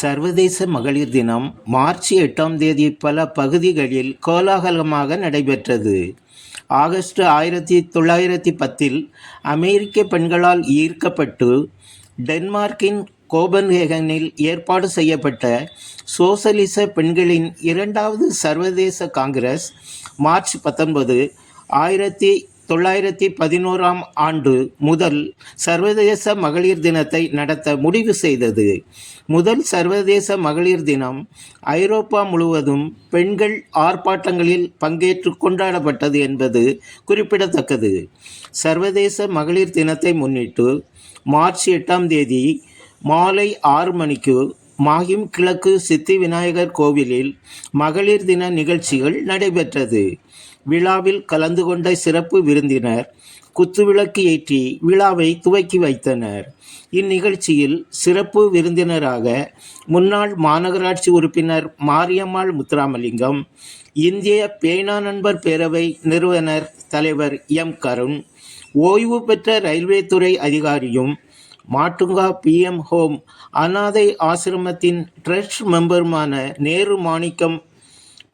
சர்வதேச மகளிர் தினம் மார்ச் எட்டாம் தேதி பல பகுதிகளில் கோலாகலமாக நடைபெற்றது. ஆகஸ்ட் ஆயிரத்தி தொள்ளாயிரத்தி பத்தில் அமெரிக்க பெண்களால் ஈர்க்கப்பட்டு டென்மார்க்கின் கோபன்ஹேகனில் ஏற்பாடு செய்யப்பட்ட சோசலிச பெண்களின் இரண்டாவது சர்வதேச காங்கிரஸ் மார்ச் பத்தொன்பது ஆயிரத்தி தொள்ளாயிரத்தி பதினோராம் ஆண்டு முதல் சர்வதேச மகளிர் தினத்தை நடத்த முடிவு செய்தது. முதல் சர்வதேச மகளிர் தினம் ஐரோப்பா முழுவதும் பெண்கள் ஆர்ப்பாட்டங்களில் பங்கேற்று கொண்டாடப்பட்டது என்பது குறிப்பிடத்தக்கது. சர்வதேச மகளிர் தினத்தை முன்னிட்டு மார்ச் எட்டாம் தேதி மாலை ஆறு மணிக்கு மாஹிம் கிழக்கு சித்தி விநாயகர் கோவிலில் மகளிர் தின நிகழ்ச்சிகள் நடைபெற்றது. விழாவில் கலந்து கொண்ட சிறப்பு விருந்தினர் குத்துவிளக்கு ஏற்றி விழாவை துவக்கி வைத்தனர். இந்நிகழ்ச்சியில் சிறப்பு விருந்தினராக முன்னாள் மாநகராட்சி உறுப்பினர் மாரியம்மாள் முத்துராமலிங்கம் இந்திய பேனா நண்பர் பேரவை நிறுவனர் தலைவர் எம் கருண் ஓய்வு பெற்ற ரயில்வே துறை அதிகாரியும் மாட்டுங்கா பிஎம் ஹோம் அனாதை ஆசிரமத்தின் ட்ரஸ்ட் மெம்பருமான நேரு மாணிக்கம்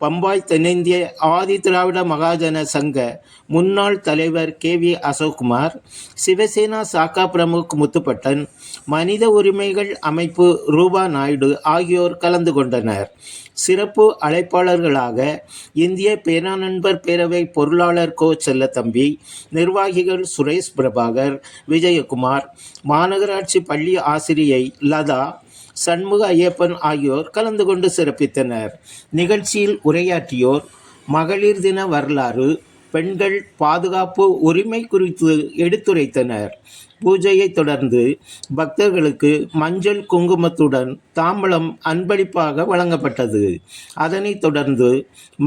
பம்பாய் தென்னிந்திய ஆதி திராவிட மகாஜன சங்க முன்னாள் தலைவர் கே வி அசோக்குமார் சிவசேனா சாக்கா பிரமுக் முத்துப்பட்டன் மனித உரிமைகள் அமைப்பு ரூபா நாயுடு ஆகியோர் கலந்து கொண்டனர். சிறப்பு அழைப்பாளர்களாக இந்திய பேரா நண்பர் பேரவை பொருளாளர் கோ செல்லத்தம்பி நிர்வாகிகள் சுரேஷ் பிரபாகர் விஜயகுமார் மாநகராட்சி பள்ளி ஆசிரியை லதா சண்முக ஐயப்பன் ஆகியோர் கலந்து கொண்டு சிறப்பித்தனர். நிகழ்ச்சியில் உரையாற்றியோர் மகளிர் தின வரலாறு பெண்கள் பாதுகாப்பு உரிமை குறித்து எடுத்துரைத்தனர். பூஜையை தொடர்ந்து பக்தர்களுக்கு மஞ்சள் குங்குமத்துடன் தாம்பலம் அன்பளிப்பாக வழங்கப்பட்டது. அதனைத் தொடர்ந்து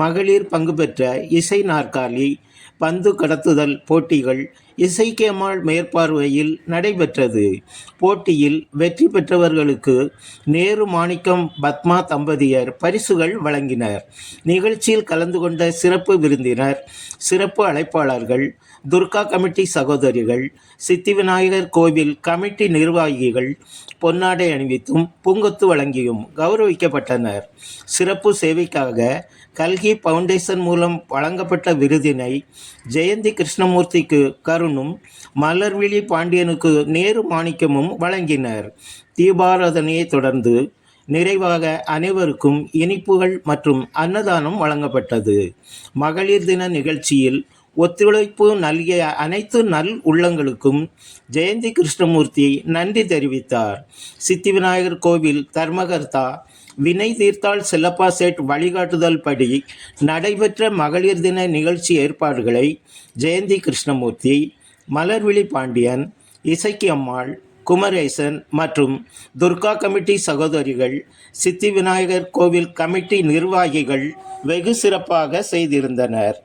மகளிர் பங்கு பெற்ற இசை நாற்காலி பந்து கடத்துதல் போட்டிகள் இசைக்கேமாள் மேற்பார்வையில் நடைபெற்றது. போட்டியில் வெற்றி பெற்றவர்களுக்கு நேரு மாணிக்கம் பத்மா தம்பதியர் பரிசுகள் வழங்கினர். நிகழ்ச்சியில் கலந்து கொண்ட சிறப்பு விருந்தினர் சிறப்பு அழைப்பாளர்கள் துர்கா கமிட்டி சகோதரிகள் சித்தி விநாயகர் கோவில் கமிட்டி நிர்வாகிகள் பொன்னாடை அணிவித்தும் பூங்கொத்து வழங்கியும் கௌரவிக்கப்பட்டனர். சிறப்பு சேவைக்காக கல்கி ஃபவுண்டேஷன் மூலம் வழங்கப்பட்ட விருதினை ஜெயந்தி கிருஷ்ணமூர்த்திக்கு அருணும் மலர்விழி பாண்டியனுக்கு நேரு மாணிக்கமும் வழங்கினர். தீபாராதனையை தொடர்ந்து நிறைவாக அனைவருக்கும் இனிப்புகள் மற்றும் அன்னதானம் வழங்கப்பட்டது. மகளிர் தின நிகழ்ச்சியில் ஒத்துழைப்பு நல்கிய அனைத்து நல் உள்ளங்களுக்கும் ஜெயந்தி கிருஷ்ணமூர்த்தி நன்றி தெரிவித்தார். சித்தி விநாயகர் கோவில் தர்மகர்த்தா வினை தீர்த்தால் செல்லப்பா சேட் வழிகாட்டுதல் படி நடைபெற்ற மகளிர் தின நிகழ்ச்சி ஏற்பாடுகளை ஜெயந்தி கிருஷ்ணமூர்த்தி மலர்விழி பாண்டியன் இசைக்கியம்மாள் குமரேசன் மற்றும் துர்கா கமிட்டி சகோதரிகள் சித்தி விநாயகர் கோவில் கமிட்டி நிர்வாகிகள் வெகு சிறப்பாக செய்திருந்தனர்.